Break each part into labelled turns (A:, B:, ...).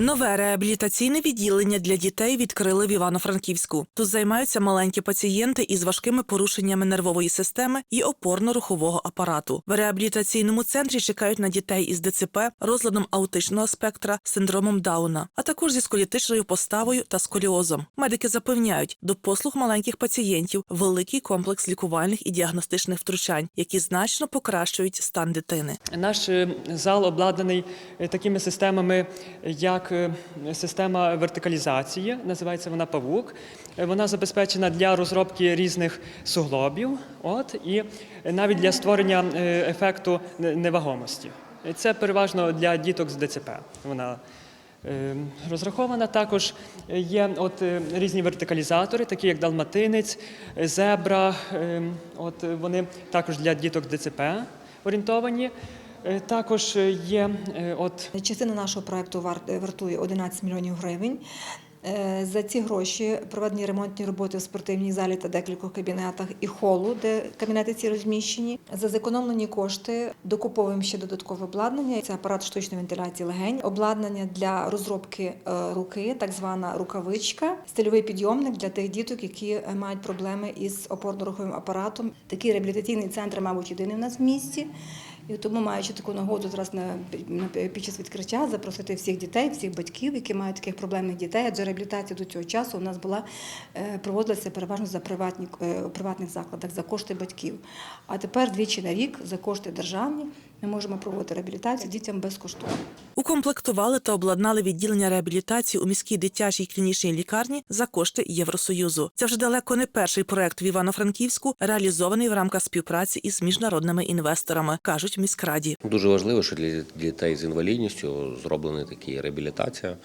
A: Нове реабілітаційне відділення для дітей відкрили в Івано-Франківську. Тут займаються маленькі пацієнти із важкими порушеннями нервової системи і опорно-рухового апарату. В реабілітаційному центрі чекають на дітей із ДЦП, розладом аутичного спектра, синдромом Дауна, а також зі сколітичною поставою та сколіозом. Медики запевняють, до послуг маленьких пацієнтів великий комплекс лікувальних і діагностичних втручань, які значно покращують стан дитини.
B: Наш е, зал обладнаний е, такими системами, як е, система вертикалізації, називається вона павук. Е, Вона забезпечена для розробки різних суглобів, от і навіть для створення е, ефекту невагомості. Це переважно для діток з ДЦП. Вона розрахована. Також є от різні вертикалізатори, такі як далматинець, зебра. е, От вони також для діток ДЦП орієнтовані. Е, Також е, є е, от
C: Частина нашого проекту вар- вартує 11 мільйонів гривень. За ці гроші проведені ремонтні роботи в спортивній залі та декількох кабінетах і холу, де кабінети ці розміщені. За зекономлені кошти докуповуємо ще додаткове обладнання. Це апарат штучної вентиляції легень, обладнання для розробки руки, так звана рукавичка, стильовий підйомник для тих діток, які мають проблеми із опорно-руховим апаратом. Такий реабілітаційний центр, мабуть, єдиний в нас в місті. І тому, маючи таку нагоду зараз на, під час відкриття, запросити всіх дітей, всіх батьків, які мають таких проблемних дітей. Адже реабілітація до цього часу у нас була е, проводилася переважно за приватні е, приватних закладах за кошти батьків. А тепер двічі на рік за кошти державні ми можемо проводити реабілітацію дітям безкоштовно.
A: Укомплектували та обладнали відділення реабілітації у міській дитячій клінічній лікарні за кошти Євросоюзу. Це вже далеко не перший проект в Івано-Франківську, реалізований в рамках співпраці із міжнародними інвесторами, кажуть в міськраді.
D: Дуже важливо, що для дітей з інвалідністю зроблена така реабілітація.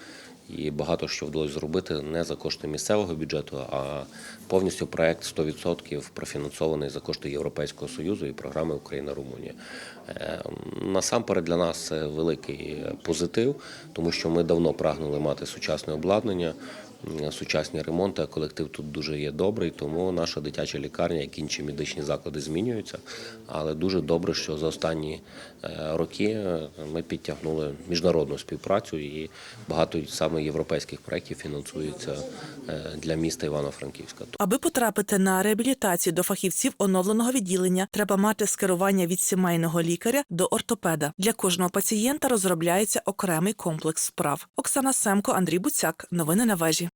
D: І багато що вдалося зробити не за кошти місцевого бюджету, а повністю проект 100% профінансований за кошти Європейського союзу і програми Україна-Румунія. Е, Насамперед для нас це великий позитив, тому що ми давно прагнули мати сучасне обладнання, сучасні ремонти. А колектив тут дуже є добрий, тому наша дитяча лікарня, як інші медичні заклади, змінюються. Але дуже добре, що за останні е, роки е, ми підтягнули міжнародну співпрацю і багато саме європейських проєктів фінансується е, для міста Івано-Франківська.
A: Аби потрапити на реабілітацію до фахівців оновленого відділення, треба мати скерування від сімейного лікаря до ортопеда. Для кожного пацієнта розробляється окремий комплекс вправ. Оксана Семко, Андрій Буцяк. Новини на вежі.